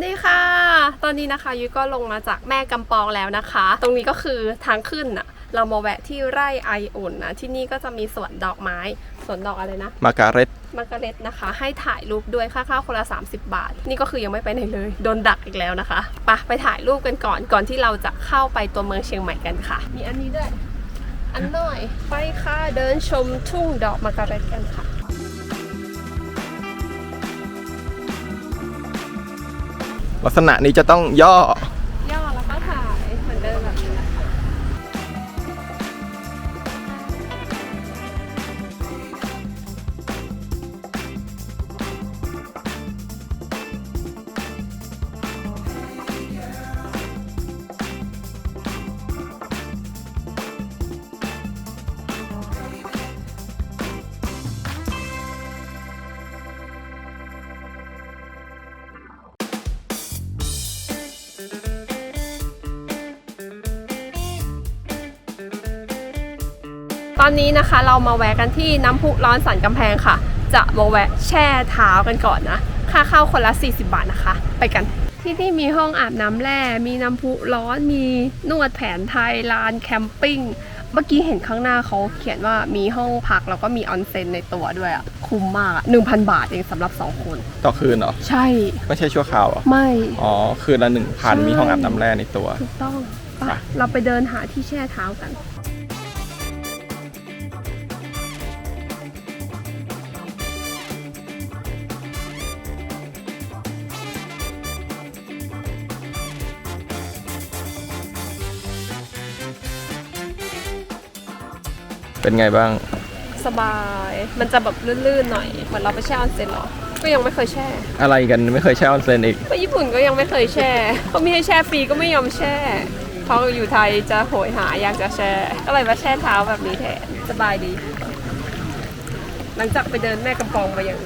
วัสดีค่ะ ตอนนี้นะคะยุ้ยก็ลงมาจากแม่กำปองแล้วนะคะ ตรงนี้ก็คือทางขึ้นน่ะเรามาแวะที่ไร่ไออุ่นนะ ที่นี่ก็จะมีสวนดอกไม้ สวนดอกอะไรนะ มาการเร็ตมาร์กาเร็ตนะคะ ให้ถ่ายรูปด้วยค่าข้าวคนละ 30 บาท นี่ก็คือยังไม่ไปไหนเลย โดนดักอีกแล้วนะคะไปะไปถ่ายรูปกันก่อนก่อนที่เราจะเข้าไปตัวเมืองเชียงใหม่กันค่ะ มีอันนี้ด้วย อันหน่อย ไปค่ะ เดินชมทุ่งดอกมาร์กาเร็ตกันค่ะ ลักษณะนี้จะต้องย่อ อนนี้นะคะเรามาแวะกันที่น้ำพุร้อนสันกำแพงค่ะ จะมาแวะแช่เท้ากันก่อนนะ ค่าเข้าคนละ 40 บาทนะคะ ไปกัน ที่นี่มีห้องอาบน้ำแร่ มีน้ำพุร้อน มีนวดแผนไทย ลานแคมปิ้ง เมื่อกี้เห็นข้างหน้าเขาเขียนว่ามีห้องพักแล้วก็มีออนเซ็นในตัวด้วยอะคุ้มมากอะ1,000บาทเองสำหรับ2คน ต่อคืนเหรอ ใช่ ไม่ใช่ชั่วคราวเหรอ ไม่ อ๋อ คืนละหนึ่งพันใช่มีห้องอาบน้ำแร่ในตัว ถูกต้องไปไปเราไปเดินหาที่แช่เท้ากัน เป็นไงบ้าง สบาย มันจะแบบลื่นๆหน่อย เหมือนเราไปแช่ออนเซ็นเหรอ ก็ยังไม่เคยแช่ อะไรกันไม่เคยแช่ออนเซนอีก ไปญี่ปุ่นก็ยังไม่เคยแช่เขามีให้แช่ฟรีก็ไม่ยอมแช่เพราะอยู่ไทยจะโหยหาอยากจะแช่ ก็เลยมาแช่เท้าแบบนี้แทนสบายดี หลังจากไปเดินแม่กำปองมาอย่าง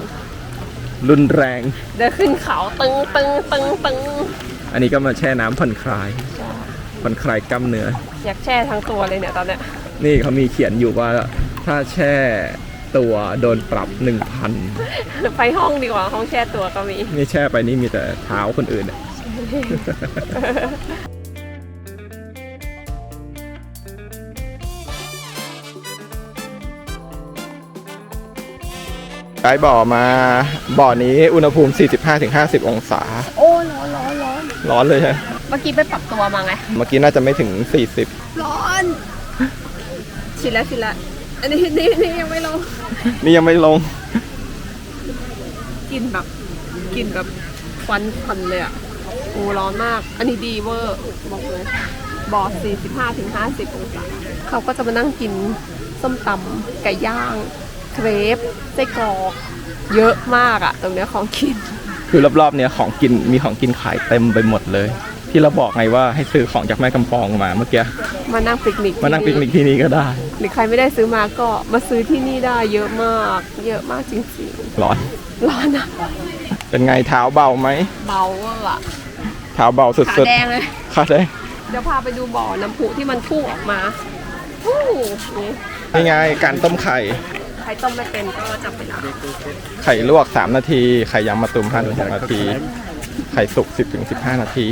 รุนแรง เดินขึ้นเขาตึงตึงตึงตึงอันนี้ก็มาแช่น้ำผ่อนคลาย ผ่อนคลายกล้ามเนื้อ อยากแช่ทั้งตัวเลยเนี่ยตอนเนี้ย นี่เขามีเขียนอยู่ว่าถ้าแช่ตัวโดนปรับ 1,000 ไปห้องดีกว่าห้องแช่ตัวก็มี นี่แช่ไปนี่มีแต่เท้าคนอื่นอะไปบ่อมาบ่อนี้อุณหภูมิ 45-50 องศา โอ้ร้อนร้อนร้อนร้อนเลยใช่ไหมเมื่อกี้ไปปรับตัวมาไง เมื่อกี้น่าจะไม่ถึง 40 ร้อน ชินแล้วชินแล้วอันนี้นี่นี่ยังไม่ลงนี่ยังไม่ลง กลินแบบกลินแบบควันควันเลยอะโอ้ร้อนมาก อันนี้ดีเวอร์บอกเลยบอ45ถึง50องศาเขาก็จะมานั่งกินส้มตำไก่ย่างเครปไส้กรอกเยอะมากอะตรงเนี้ยของกิน คือรอบๆเนี้ยของกินมีของกินขายเต็มไปหมดเลย ที่เราบอกไงว่าให้ซื้อของจากแม่กำปองมาเมื่อกี้มานั่งปิกนิกมานั่งปิกนิกที่นี่ก็ได้ หรือใครไม่ได้ซื้อมาก็มาซื้อที่นี่ได้เยอะมาก เยอะมากจริงร้อนๆร้อนอะเป็นไงเท้าเบาไหมเบาเวอร์อะเท้าเบาสุขาดแดงเลยๆขาแดงเดี๋ยวพาไปดูบ่อน้ำพุที่มันพุ่งออกมาอู้นี่นี่ไงการต้มไข่ใครต้มไม่เป็นก็จับเวลาไข่ลวก 3 นาที ไข่ยางมะตูม5ถึง6นาที ไข่สุก 10ถึง15 นาที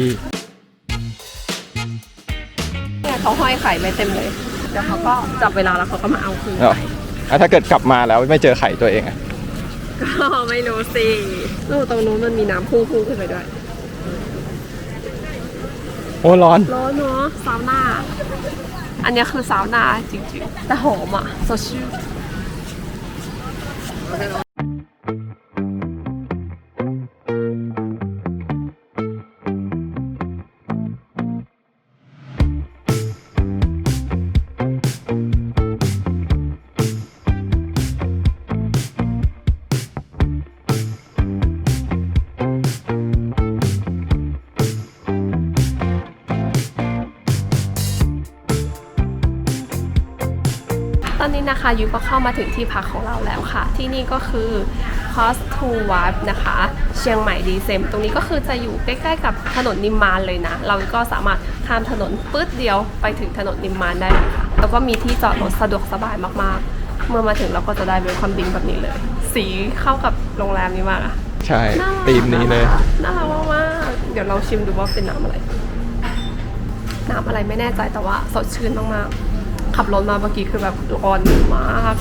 เนี่ยเขาห้อยไข่ไว้เต็มเลยเดี๋ยวเขาก็จับเวลาแล้วเขาก็มาเอาคืนเนาะอะถ้าเกิดกลับมาแล้วไม่เจอไข่ตัวเองอะก็ไม่รู้สินู่นตรงนู้นมันมีน้ำพุ่งพุ่งขึ้นไปด้วย โอ้ร้อน ร้อนเนาะซาวน่า อันเนี้ยคือซาวน่าจริงๆ แต่หอมอะสดชื่น ตอนนี้นะคะยูก็เข้ามาถึงที่พักของเราแล้วค่ะ ที่นี่ก็คือ Cost to Wife นะคะ เชียงใหม่ดีเซม ตรงนี้ก็คือจะอยู่ใกล้ๆกับถนนนิมมานเลยนะ เราก็สามารถข้ามถนนปื๊ดเดียวไปถึงถนนนิมมานได้เลยค่ะ แล้วก็มีที่จอดรถสะดวกสบายมากๆ เมื่อมาถึงเราก็จะได้เวลคัมดิ้งแบบนี้เลย สีเข้ากับโรงแรมนี้มากอะใช่น่ารักธีมนี้เลยน่ารักมากๆเดี๋ยวเดี๋ยวเราชิมดูว่าเป็นน้ำอะไร น้ำอะไรไม่แน่ใจแต่ว่าสดชื่นมากๆ ขับรถมาเมื่อกี้คือแบบร้อนมาก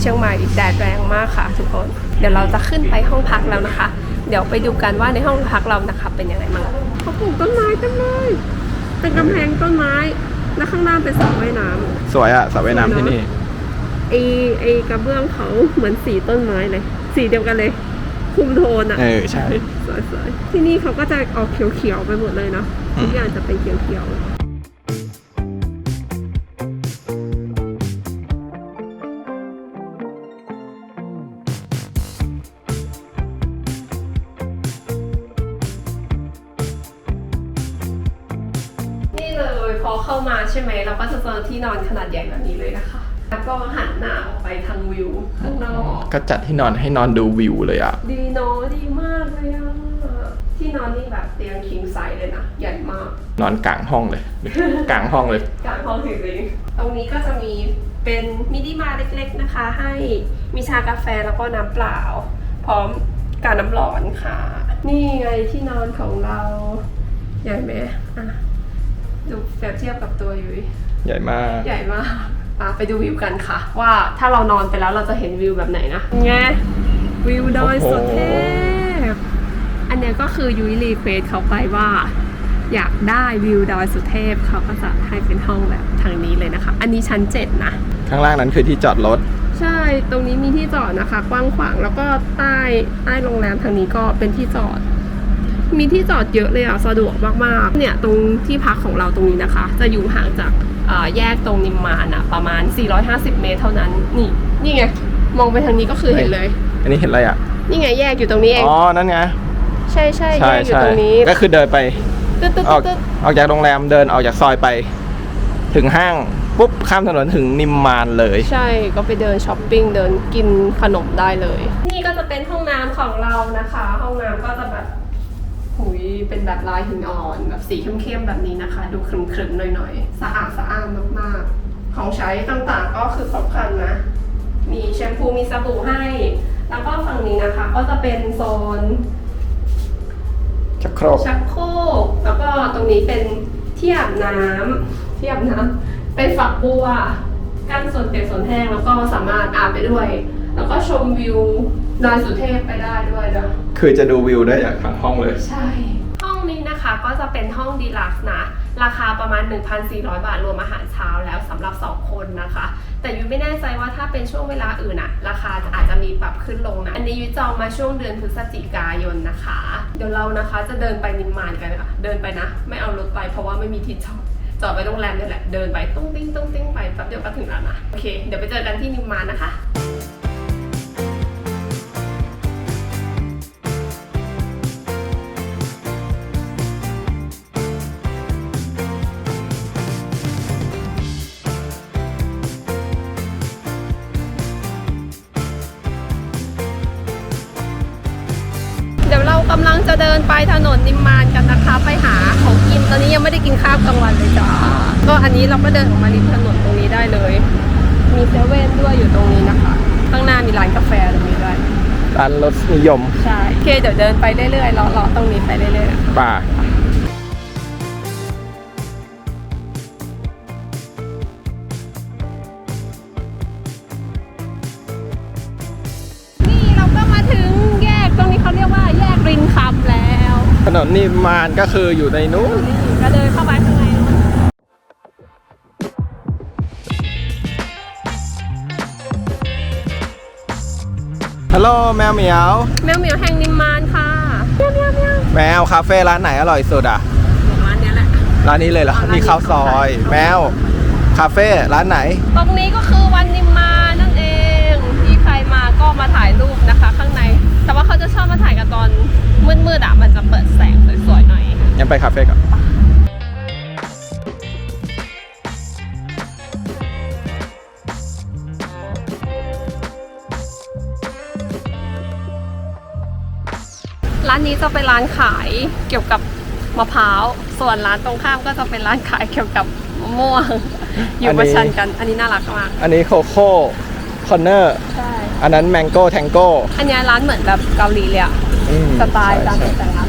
เชียงใหม่แดดแรงมากค่ะทุกคน เดี๋ยวเราจะขึ้นไปห้องพักแล้วนะคะ เดี๋ยวไปดูกันว่าในห้องพักเรานะคะเป็นยังไงบ้างเขาปลูกต้นไม้เต็มเลย เป็นกำแพงต้นไม้ แล้วข้างล่างเป็นสระว่ายน้ำสวยอะสระว่ายน้ำที่นี่ไอไอกระเบื้องเขาเหมือนสีต้นไม้เลย สีเดียวกันเลย คุมโทนอะ เออใช่ สวยๆที่นี่เขาก็จะออกเขียวๆไปหมดเลยเนาะอืม ทุกอย่างจะเป็นเขียวๆ ใช่ไหมเราก็จะเจอที่นอนขนาดใหญ่แบบนี้เลยนะคะ แล้วก็หันหน้าออกไปทางวิวข้างนอกก็จัดที่นอนให้นอนดูวิวเลยอะดีเนาะดีมากเลยอะที่นอนนี่แบบเตียงคิงไซส์เลยนะใหญ่มาก นอนกลางห้องเลย กลางห้องเลย กลางห้องจริงๆตรงนี้ก็จะมีเป็นมินิบาร์เล็กๆนะคะ ให้มีชากาแฟแล้วก็น้ำเปล่า พร้อมการน้ำร้อนค่ะ นี่ไงที่นอนของเราใหญ่ไหมอะ ดูเปรียบเทียบกับตัวยุ้ยใหญ่มาก ใหญ่มากอะไปดูวิวกันค่ะ ว่าถ้าเรานอนไปแล้วเราจะเห็นวิวแบบไหนนะไงวิวดอยสุเทพ อันเนี้ยก็คือยุ้ยรีเควสเขาไปว่า อยากได้วิวดอยสุเทพเขาก็จะให้เป็นห้องแบบทางนี้เลยนะคะ อันนี้ชั้นเจ็ดนะ ข้างล่างนั้นคือที่จอดรถ ใช่ตรงนี้มีที่จอดนะคะ กว้างขวางแล้วก็ใต้ใต้โรงแรมทางนี้ก็เป็นที่จอด มีที่จอดเยอะเลยอะสะดวกมากๆ เนี่ยตรงที่พักของเราตรงนี้นะคะ จะอยู่ห่างจากเอ่อแยกตรงนิมมานอะประมาณ 450 เมตรเท่านั้น นี่นี่ไงมองไปทางนี้ก็คือเห็นเลย อันนี้เห็นอะไรอะนี่ไงแยกอยู่ตรงนี้เอง อ๋อ นั่นไง ใช่ใช่แยใช่กอยู่ใช่ตรงนี้ ก็คือเดินไปตึ๊ดตึ๊ดออกตึ๊ดออกจากโรงแรมเดินออกจากซอยไป ถึงห้างปุ๊บข้ามถนนถึงนิมมานเลย ใช่ก็ไปเดินช้อปปิ้งเดินกินขนมได้เลย นี่ก็จะเป็นห้องน้ำของเรานะคะ ห้องน้ำก็จะแบบ หุยเป็นแบบลายหินอ่อน แบบสีเข้มๆแบบนี้นะคะ ดูครึมๆหน่อยๆ สะอาดสะอ้านมากๆ ของใช้ต่างๆก็คือครบครันนะ มีแชมพูมีสบู่ให้ แล้วก็ฝั่งนี้นะคะ ก็จะเป็นโซนชักโครกชักโครกแล้วก็ตรงนี้เป็นที่อาบน้ำที่อาบน้ำเป็นฝักบัว กั้นส่วนเปียกส่วนแห้งแล้วก็สามารถอาบไปด้วย แล้วก็ชมวิวดอยสุเทพไปได้ด้วยนะ คือจะดูวิวได้จากทางห้องเลย ใช่ ห้องนี้นะคะก็จะเป็นห้องดีลักซ์นะ ราคาประมาณ 1,400 บาทรวมอาหารเช้าแล้วสำหรับ 2 คนนะคะ แต่ยุ้ยไม่แน่ใจว่าถ้าเป็นช่วงเวลาอื่นอะราคาอาจจะมีปรับขึ้นลงนะ อันนี้ยุ้ยจองมาช่วงเดือนพฤศจิกายนนะคะ เดี๋ยวเรานะคะจะเดินไปนิมมานกันค่ะ เดินไปนะ ไม่เอารถไปเพราะว่าไม่มีที่จอด จอดไว้โรงแรมนี่แหละ เดินไปตุ้งติ้งตุ้งติ้งไปแป๊บเดียวก็ถึงแล้วนะ โอเค เดี๋ยวไปเจอกันที่นิมมานนะคะ เรากำลังจะเดินไปถนนนิมมานกันนะคะ ไปหาของกินตอนนี้ยังไม่ได้กินข้าวกลางวันเลยจ้าก็อันนี้เราก็เดินออกมาริมถนนตรงนี้ได้เลย มีเซเว่นด้วยอยู่ตรงนี้นะคะข้างหน้ามีร้านกาแฟตรงนี้ด้วยร้านรสนิยม ใช่โอเคเดี๋ยวเดินไปเรื่อยๆเลาะๆตรงนี้ไปเรื่อยๆนะคะ ป่า ถนนนิมมานก็คืออยู่ในนู้นนี่ก็เดินเข้าไปข้างในนู้นฮัลโหลแมวเหมียว แมวเหมียวแห่งนิมมานค่ะเมียวเมียวเมียวแมวคาเฟ่ร้านไหนอร่อยสุดอะร้านเนี้ยแหละ ร้านนี้เลยเหรออ๋อร้านนี้นี่ข้าวซอย แมวคาเฟ่ร้านไหน ตรงนี้ก็คือวันนิมมานนั่นเองที่ใครมาก็มาถ่ายรูปนะคะ ข้างใน แต่ว่าเขาจะชอบมาถ่ายกันตอนมืดๆอะมัน น่อยยังไปคาเฟ่ก่อนร้านนี้จะเป็นร้านขายเกี่ยวกับมะพร้าว ส่วนร้านตรงข้ามก็จะเป็นร้านขายเกี่ยวกับมะม่วง อยู่ประชันกัน อันนี้น่ารักมาก อันนี้โคโค่คอนเนอร์ใช่อันนั้นแมงโก้แทงโก้ อันนี้ร้านเหมือนแบบเกาหลีเลยอะสไตล์การตกแต่งร้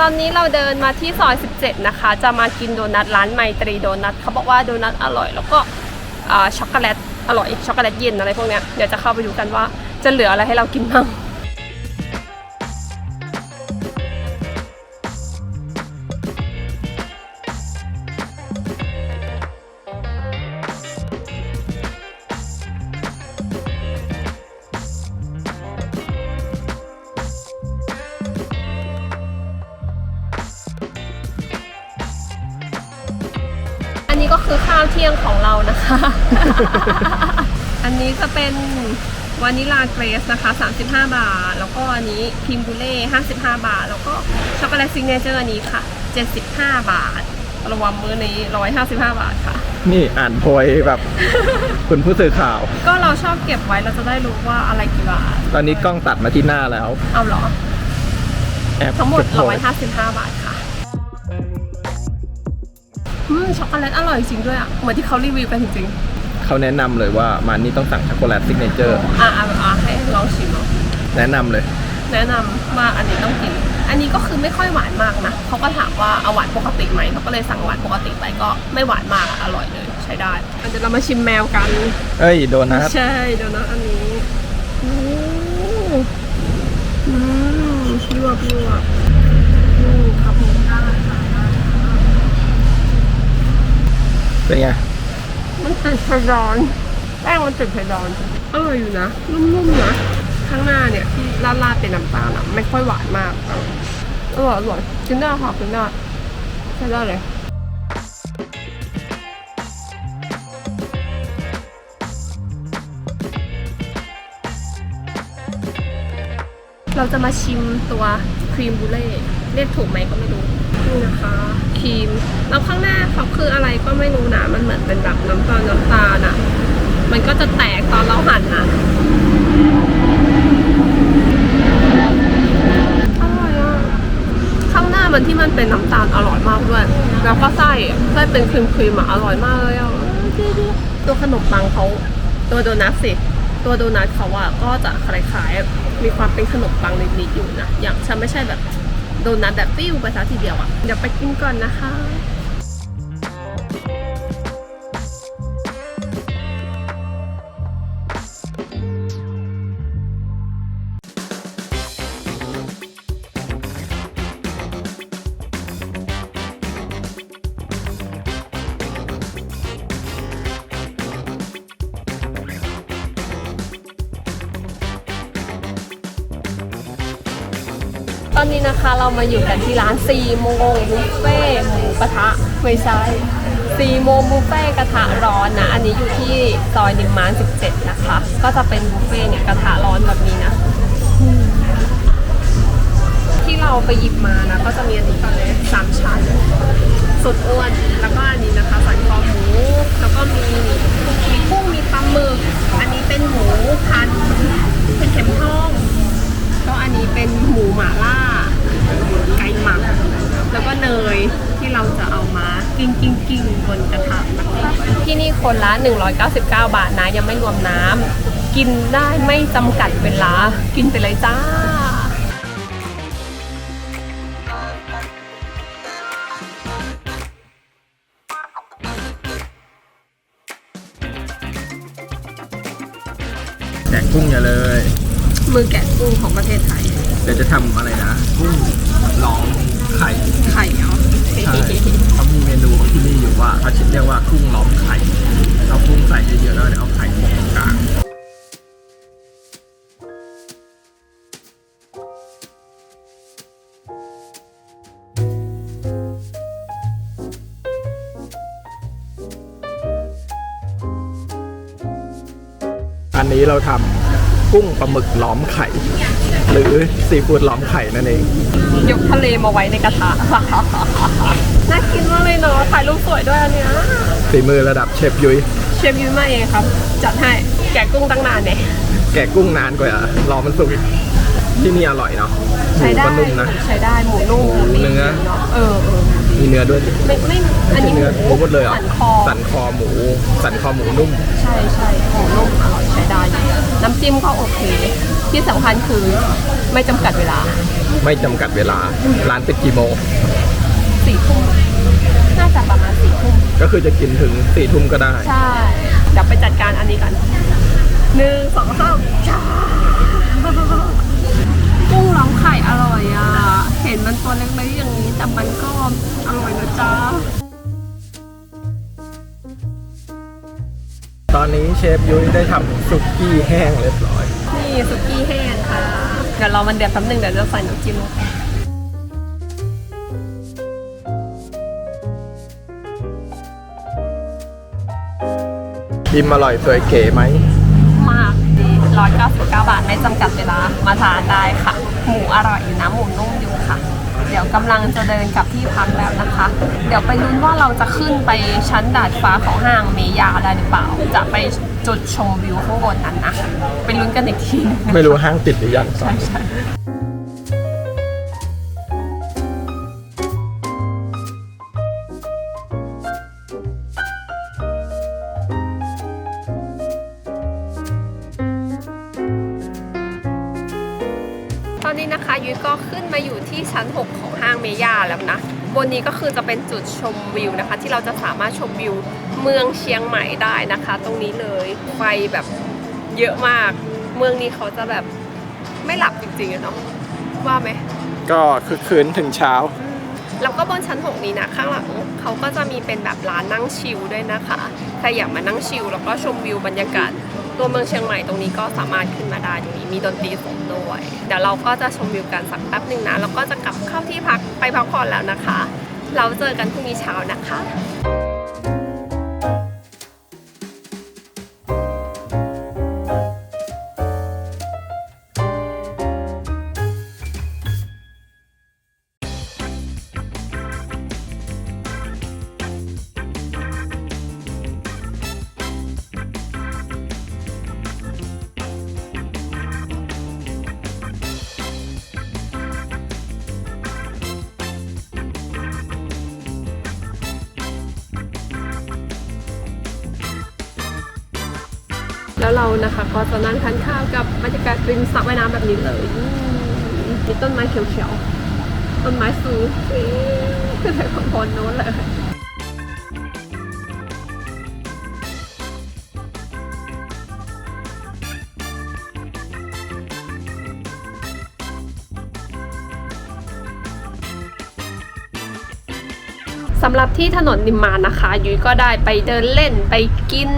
ตอนนี้เราเดินมาที่ซอย 17 นะคะ จะมากินโดนัทร้านไมตรีโดนัทเขาบอกว่าโดนัทอร่อย แล้วก็ช็อกโกแลตอร่อยช็อกโกแลตเย็นอะไรพวกเนี้ยเดี๋ยวจะเข้าไปดูกันว่าจะเหลืออะไรให้เรากินบ้าง เป็นวานิลาเกรสนะคะ 35 บาท แล้วก็อันนี้ครีมบูเล่ 55 บาท แล้วก็ช็อกโกแลตซิงเนเจอร์อันนี้ค่ะ 75 บาท รวมมื้อนี้ 155 บาทค่ะ นี่อ่านโพยแบบ คุณผู้สื่อข่าว ก็เราชอบเก็บไว้เราจะได้รู้ว่าอะไรกี่บาท ตอนนี้กล้องตัดมาที่หน้าแล้ว เอาเหรอ แอบทั้งหมด เก็บโพย155 บาทค่ะอืมช็อกโกแลตอร่อยจริงด้วยอะ เหมือนที่เขารีวิวกันจริง เขาแนะนำเลยว่ามานี่ต้องสั่งช็อกโกแลตซิกเนเจอร์ๆอะอะอะให้ลองชิมเนาะแนะนำเลย แนะนำว่าอันนี้ต้องกิน อันนี้ก็คือไม่ค่อยหวานมากนะเขาก็ถามว่าเอาหวานปกติไหมเขาก็เลยสั่งหวานปกติไปก็ไม่หวานมากอะอร่อยเลยใช้ได้เดี๋ยวเรามาชิมแมวกัน เอ้ยโดนัทใช่เดี๋ยวนะอันนี้โอ้อืมยวบยวบอืมครับผมได้ค่ะเป็นไง มันติดไฟร้อนแป้งมันติดไฟร้อนอร่อยอยู่นะนุ่มๆนะข้างหน้าเนี่ยที่ราดๆเป็นน้ำตาลอะไม่ค่อยหวานมากอร่อยอร่อยกินได้ค่ะกินได้ใช้ได้เลยเราจะมาชิมตัวครีมบูเล่เรียกถูกไหมก็ไม่รู้นี่นะคะ ครีม แล้วข้างหน้าเขาคืออะไรก็ไม่รู้นะ มันเหมือนเป็นแบบน้ำตาลน้ำตาลอะมันก็จะแตกตอนเราหั่นอะอร่อยอะข้างหน้ามันที่มันเป็นน้ำตาลอร่อยมากด้วย แล้วก็ไส้ไส้เป็นครีมครีมอะอร่อยมากเลยอะตัวขนมปังเขาตัวโดนัทสิตัวโดนัทเขาอะก็จะคล้ายๆมีความเป็นขนมปังนิดๆอยู่นะ อย่างฉันไม่ใช่แบบ โดนัทแบบปิ้วไปซะทีเดียวอะเดี๋ยวไปกินก่อนนะคะ นนี้นะคะเรามาอยู่กันที่ร้าน4โมงบุฟเฟ่หมูกระทะไม่ใช่4โมงบุฟเฟ่กระทะร้อนนะ อันนี้อยู่ที่ซอยนิมมาน 17 นะคะ ก็จะเป็นบุฟเฟ่เนี่ยกระทะร้อนแบบนี้นะ ที่เราไปหยิบมานะ ก็จะมีอันนี้ก่อนเลยสามชั้นสุดอ้วนแล้วก็อันนี้นะคะสันคอหมูแล้วก็มีมีกุ้งมีปลาหมึกอันนี้เป็นหมูพันเป็นเข็มทองก็อันนี้เป็นหมูหม่าล่า ไก่หมัก แล้วก็เนยที่เราจะเอามากิ้งกิ้งกิ้งบนกระทะนะคะที่นี่คนละ 199 บาทนะยังไม่รวมน้ำกินได้ไม่จำกัดเวลา กินไปเลยจ้าแกะกุ้งอย่าเลย มือแกะกุ้งของประเทศไทย เดี๋ยวจะทำอะไรนะกุ้ง เรียกว่ากุ้งล้อมไข่เอากุ้งใส่เยอะๆแล้วเดี๋ยวเอาไข่ตรงกลางอันนี้เราทำ กุ้งปลาหมึกล้อมไข่ หรือซีฟู้ดล้อมไข่นั่นเอง ยกทะเลมาไว้ในกระทะ น่ากินมากเลยเนาะถ่ายรูปสวยด้วยอันเนี้ยฝีมือระดับเชฟยุ้ยเชฟยืนมาเองครับ จัดให้แกะกุ้งตั้งนานเนี่ยแกะกุ้งนานกว่ารอมันสุกอีกที่นี่อร่อยเนาะหมูใช้ได้ก็นุ่มนะ ใช้ได้หมูนุ่มเนื้อ เออเออดี มีเนื้อด้วยดิไม่ไม่อันนี้หเนื้อหมูมูหมดเลยเหรอสันคอสันคอหมู สันคอหมูนุ่ม ใช่ใช่หมูนุ่มอร่อยใช้ได้อยู่น้ำจิ้มก็โอเค ที่สำคัญคือไม่จำกัดเวลา ไม่จำกัดเวลา ร้านปิดกี่โมงสี่ทุ่มน่าจะประมาณสี่ทุ่มก็คือจะกินถึงสี่ทุ่มก็ได้ ใช่เดี๋ยวไปจัดการอันนี้กันหนึ่งสองสามจ้ากุ้งร้องไข่อร่อยอะเห็นมันตัวเล็กๆอย่างนี้ แต่มันก็อร่อยนะจ้าตอนนี้เชฟยุ้ยได้ทำซุกี้แห้งเรียบร้อย นี่สุกี้แห้งค่ะ เดี๋ยวรอมันเดือดแป๊บนึงเดี๋ยวจะใส่น้ำจิ้มลงไปอิ่มอร่อยสวยเก๋ไหม มากดี199 บาทไม่จำกัดเวลา มาทานได้ค่ะ หมูอร่อยอยู่นะหมูนุ่มอยู่ค่ะ เดี๋ยวกำลังจะเดินกลับที่พักแล้วนะคะ เดี๋ยวไปลุ้นว่าเราจะขึ้นไปชั้นดาดฟ้าของห้างเมย่าได้หรือเปล่า จะไปจุดชมวิวข้างบนนั้นนะไปลุ้นกันอีกทีนึงไม่รู้ห้างปิดหรือยังใช่ใช่ ยุ้ยก็ขึ้นมาอยู่ที่ชั้น 6 ของห้างเมย่าแล้วนะ บนนี้ก็คือจะเป็นจุดชมวิวนะคะ ที่เราจะสามารถชมวิวเมืองเชียงใหม่ได้นะคะ ตรงนี้เลยไฟแบบเยอะมาก เมืองนี้เขาจะแบบไม่หลับจริงๆอะเนาะว่าไหมก็คือคืนถึงเช้า แล้วก็บนชั้น 6 นี้นะข้างหลังเขาก็จะมีเป็นแบบร้านนั่งชิลด้วยนะคะใครอยากมานั่งชิลแล้วก็ชมวิวบรรยากาศ ตัวเมืองเชียงใหม่ตรงนี้ก็สามารถขึ้นมาได้ตรงนี้มีดนตรีสดด้วยเดี๋ยวเราก็จะชมวิวกันสักแป๊บหนึ่งนะแล้วก็จะกลับเข้าที่พักไปพักผ่อนแล้วนะคะ เราเจอกันพรุ่งนี้เช้านะคะ แล้วเรานะคะก็จะนั่งทานข้าวกับบรรยากาศริมสระว่ายน้ำแบบนี้เลยมมีต้นไม้เขียวๆ ต้นไม้สูงขึ้นไปข้างบนโน้นเลยสำหรับที่ถนนนิมมานนะคะ ยุ้ยก็ได้ไปเดินเล่นไปกิน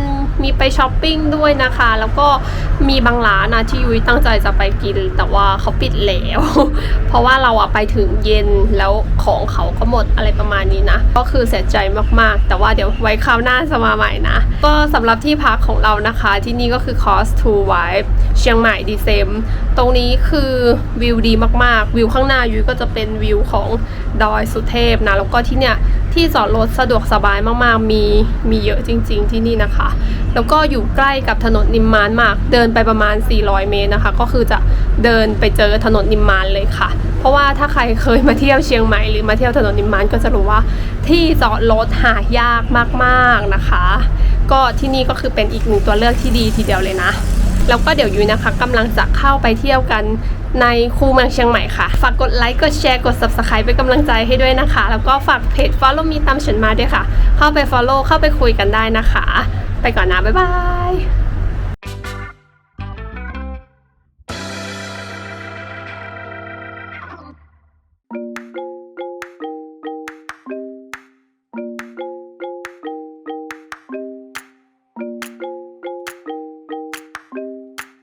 มีไปช้อปปิ้งด้วยนะคะ แล้วก็มีบางร้านนะที่ยุ้ยตั้งใจจะไปกิน แต่ว่าเขาปิดแล้ว เพราะว่าเราอะไปถึงเย็นแล้วของเขาก็หมดอะไรประมาณนี้นะ ก็คือเสียใจมากๆ แต่ว่าเดี๋ยวไว้คราวหน้าจะมาใหม่นะ ก็สำหรับที่พักของเรานะคะ ที่นี่ก็คือ Cost to Vibe เชียงใหม่ดีเซม ตรงนี้คือวิวดีมากๆ วิวข้างหน้ายุ้ยก็จะเป็นวิวของ ดอยสุเทพนะแล้วก็ที่เนี่ยที่จอดรถสะดวกสบายมากๆ มีมีเยอะจริง ๆ ที่นี่นะคะ แล้วก็อยู่ใกล้กับถนนนิมมานมาก เดินไปประมาณ 400 เมตรนะคะ ก็คือจะเดินไปเจอถนนนิมมานเลยค่ะ เพราะว่าถ้าใครเคยมาเที่ยวเชียงใหม่หรือมาเที่ยวถนนนิมมานก็จะรู้ว่า ที่จอดรถหายากมากๆนะคะ ก็ที่นี่ก็คือเป็นอีกหนึ่งตัวเลือกที่ดีทีเดียวเลยนะ แล้วก็เดี๋ยวยุ้ยนะคะกำลังจะเข้าไปเที่ยวกันในคูเมืองเชียงใหม่ค่ะ ฝากกดไลค์ กดแชร์ กด subscribe เป็นกำลังใจให้ด้วยนะคะ แล้วก็ฝากเพจ follow me ตามฉันมาด้วยค่ะ เข้าไป follow เข้าไปคุยกันได้นะคะ ไปก่อนนะ บ๊ายบาย